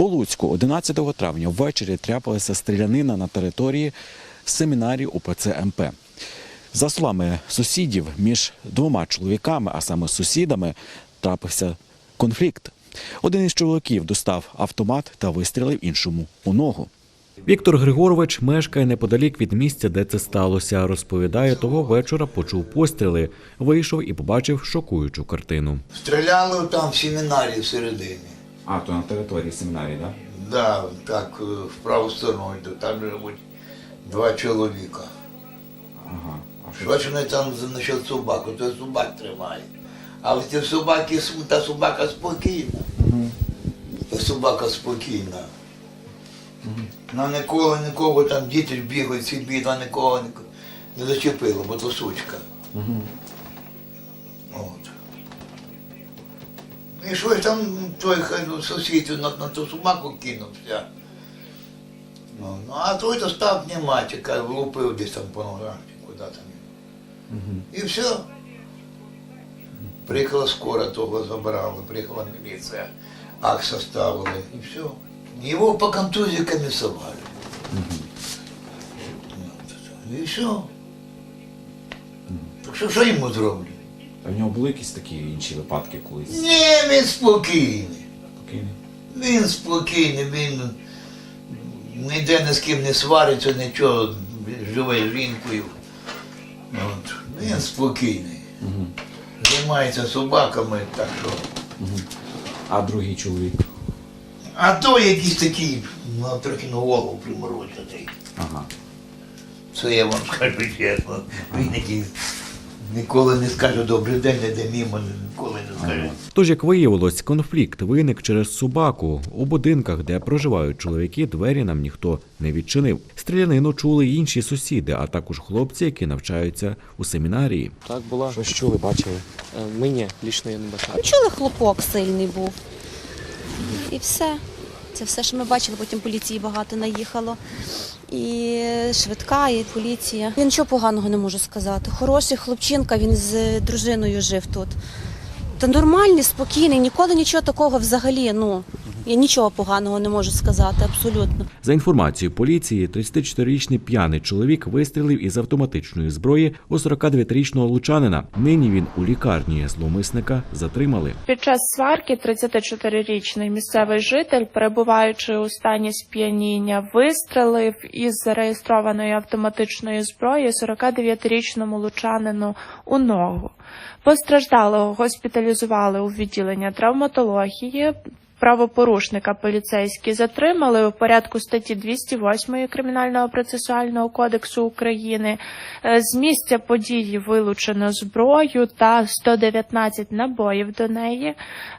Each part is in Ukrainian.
У Луцьку 11 травня ввечері трапилася стрілянина на території семінарії УПЦ МП. За словами сусідів, між двома чоловіками, а саме сусідами, трапився конфлікт. Один із чоловіків достав автомат та вистрілив іншому у ногу. Віктор Григорович мешкає неподалік від місця, де це сталося. Розповідає, того вечора почув постріли, вийшов і побачив шокуючу картину. Стріляли там в семінарі всередині. А то на території семінарії, так? Да, так, е, в праву сторону йду, там живуть два чоловіка. Ага. А Бачу, вони там насчет собаку, то собак тримає. Але ті собаки, та собака спокійна. Та собака спокійна. Вона ніколи, нікого там діти ж бігають, всі бігають, вона нікого не, не зачепила, бо то сучка. От. І щось там той хай, ну, сусід на, на ту собаку кинувся. Ну, ну, а той то став знімати, каже, влупив десь там по ногах, чи куди там. І все. Приїхала скоро того забрала, приїхала міліція, акт составили, і все. Його по контузії комісували. І все. Так що, що йому Зроблю? в нього були якісь такі інші випадки колись? Ні, він спокійний. Спокійний. Він спокійний, він ніде ні з ким не свариться, нічого, живе з жінкою. От. Він спокійний. Займається собаками, так що. А другий чоловік? А то якийсь такий, ну, трохи на голову приморожений. Ага. Це я вам скажу чесно. Він який ніколи не скаже добрий день, не йде мимо, ніколи не скаже. Тож, як виявилось, конфлікт виник через собаку. У будинках, де проживають чоловіки, двері нам ніхто не відчинив. Стрілянину чули й інші сусіди, а також хлопці, які навчаються у семінарії. Так була. Щось чули, бачили. Е, Ми ні, лічно я не бачив. Чули, хлопок сильний був. І все. Це все, що ми бачили, потім поліції багато наїхало. І швидка, і поліція. Я нічого поганого не можу сказати. Хороший хлопчинка, він з дружиною жив тут. Та нормальний, спокійний, ніколи нічого такого взагалі. Ну, я нічого поганого не можу сказати, абсолютно. За інформацією поліції, 34-річний п'яний чоловік вистрілив із автоматичної зброї у 49-річного лучанина. Нині він у лікарні зловмисника затримали. Під час сварки 34-річний місцевий житель, перебуваючи у стані сп'яніння, вистрелив із зареєстрованої автоматичної зброї 49-річному лучанину у ногу. Постраждалого госпіталізували у відділення травматології. Правопорушника поліцейські затримали у порядку статті 208 Кримінального процесуального кодексу України. Е, З місця події вилучено зброю та 119 набоїв до неї.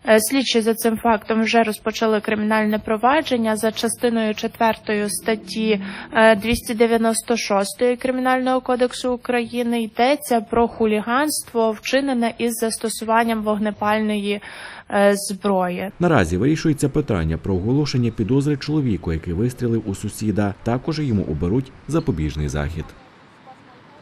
Е, Слідчі за цим фактом вже розпочали кримінальне провадження за частиною 4 статті е, 296 Кримінального кодексу України. Йдеться про хуліганство, вчинене із застосуванням вогнепальної е, зброї. Наразі вирішується питання про оголошення підозри чоловіку, який вистрілив у сусіда. Також йому оберуть запобіжний захід.